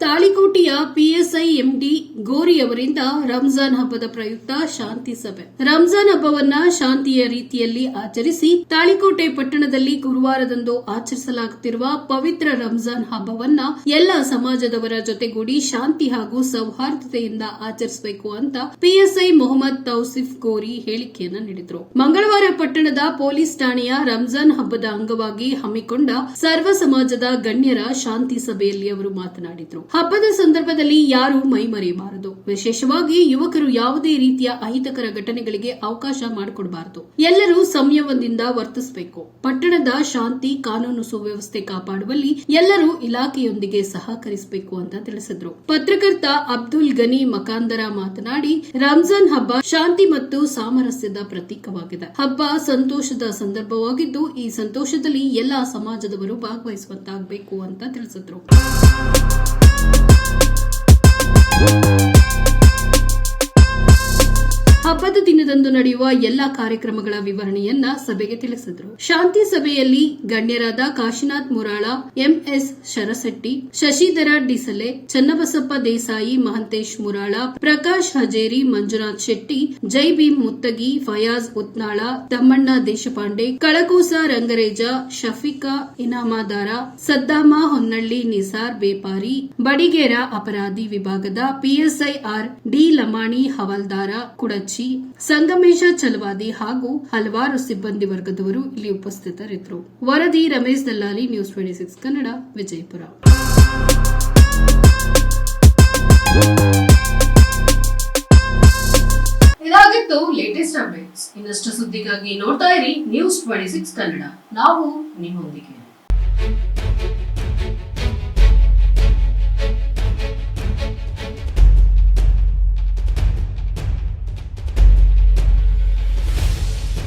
ತಾಳಿಕೋಟೆಯ PSI MD ಗೋರಿ ಅವರಿಂದ ರಂಜಾನ್ ಹಬ್ಬದ ಪ್ರಯುಕ್ತ ಶಾಂತಿ ಸಭೆ. ರಂಜಾನ್ ಹಬ್ಬವನ್ನ ಶಾಂತಿಯ ರೀತಿಯಲ್ಲಿ ಆಚರಿಸಿ ತಾಳಿಕೋಟೆ ಪಟ್ಟಣದಲ್ಲಿ ಗುರುವಾರದಂದು ಆಚರಿಸಲಾಗುತ್ತಿರುವ ಪವಿತ್ರ ರಂಜಾನ್ ಹಬ್ಬವನ್ನ ಎಲ್ಲ ಸಮಾಜದವರ ಜೊತೆಗೂಡಿ ಶಾಂತಿ ಹಾಗೂ ಸೌಹಾರ್ದತೆಯಿಂದ ಆಚರಿಸಬೇಕು ಅಂತ ಪಿಎಸ್ಐ ಮೊಹಮ್ಮದ್ ತೌಸಿಫ್ ಗೋರಿ ಹೇಳಿಕೆಯನ್ನ ನೀಡಿದರು. ಮಂಗಳವಾರ ಪಟ್ಟಣದ ಪೊಲೀಸ್ ಠಾಣೆಯ ರಂಜಾನ್ ಹಬ್ಬದ ಅಂಗವಾಗಿ ಹಮ್ಮಿಕೊಂಡ ಸರ್ವ ಸಮಾಜದ ಗಣ್ಯರ ಶಾಂತಿ ಸಭೆಯಲ್ಲಿ ಅವರು ಮಾತನಾಡಿದರು. ಹಬ್ಬದ ಸಂದರ್ಭದಲ್ಲಿ ಯಾರು ಮೈಮರೆಯಬಾರದು ವಿಶೇಷವಾಗಿ ಯುವಕರು ಯಾವುದೇ ರೀತಿಯ ಅಹಿತಕರ ಘಟನೆಗಳಿಗೆ ಅವಕಾಶ ಮಾಡಿಕೊಡಬಾರದು. ಎಲ್ಲರೂ ಸಂಯಮದಿಂದ ವರ್ತಿಸಬೇಕು. ಪಟ್ಟಣದ ಶಾಂತಿ, ಕಾನೂನು ಸುವ್ಯವಸ್ಥೆ ಕಾಪಾಡುವಲ್ಲಿ ಎಲ್ಲರೂ ಇಲಾಖೆಯೊಂದಿಗೆ ಸಹಕರಿಸಬೇಕು ಅಂತ ತಿಳಿಸಿದ್ರು. ಪತ್ರಕರ್ತ ಅಬ್ದುಲ್ ಗನಿ ಮಕಾಂದರ ಮಾತನಾಡಿ, ರಂಜಾನ್ ಹಬ್ಬ ಶಾಂತಿ ಮತ್ತು ಸಾಮರಸ್ಯದ ಪ್ರತೀಕವಾಗಿದೆ. ಹಬ್ಬ ಸಂತೋಷದ ಸಂದರ್ಭವಾಗಿದ್ದು, ಈ ಸಂತೋಷದಲ್ಲಿ ಎಲ್ಲಾ ಸಮಾಜದವರು ಭಾಗವಹಿಸುವಂತಾಗಬೇಕು ಅಂತ ತಿಳಿಸಿದ್ರು. ಹಬ್ಬದ ನಡೆಯುವ ಎಲ್ಲಾ ಕಾರ್ಯಕ್ರಮಗಳ ವಿವರಣೆಯನ್ನ ಸಭೆಗೆ ತಿಳಿಸಿದರು. ಶಾಂತಿ ಸಭೆಯಲ್ಲಿ ಗಣ್ಯರಾದ ಕಾಶಿನಾಥ್ ಮುರಾಳ, ಎಂಎಸ್ ಶರಸಟ್ಟಿ, ಶಶಿಧರ ಡಿಸಲೆ, ಚನ್ನಬಸಪ್ಪ ದೇಸಾಯಿ, ಮಹಂತೇಶ್ ಮುರಾಳ, ಪ್ರಕಾಶ್ ಹಜೇರಿ, ಮಂಜುನಾಥ್ ಶೆಟ್ಟಿ ಜೈ ಭೀಮ್ ಮುತ್ತಗಿ, ಫಯಾಜ್ ಉತ್ನಾಳ, ತಮ್ಮಣ್ಣ ದೇಶಪಾಂಡೆ, ಕಳಕೂಸ ರಂಗರೇಜ, ಶಫಿಕಾ ಇನಾಮಾದಾರ, ಸದ್ದಾಮ ಹೊನ್ನಳ್ಳಿ ನಿಸಾರ್ ಬೇಪಾರಿ, ಬಡಿಗೇರ ಅಪರಾಧಿ ವಿಭಾಗದ PSI R D Lamani Havaldar Kudachi Sangamesh Chalavadi ಹಾಗೂ ಹಲವಾರು ಸಿಬ್ಬಂದಿ ವರ್ಗದವರು ಇಲ್ಲಿ ಉಪಸ್ಥಿತರಿದ್ದರು. ವರದಿ Ramesh Dallali news twenty six Kannada, Vijayapura. ಇದಾಗಿತ್ತು ಲೇಟೆಸ್ಟ್ ಅಪ್ಡೇಟ್ಸ್ ಇನ್ನಷ್ಟು ಸುದ್ದಿಗಾಗಿ ನೋಡ್ತಾ ಇರಿ ನ್ಯೂಸ್ ಟ್ವೆಂಟಿ ಸಿಕ್ಸ್ ಕನ್ನಡ. ನಾವು ನಿಮ್ಮೊಂದಿಗೆ.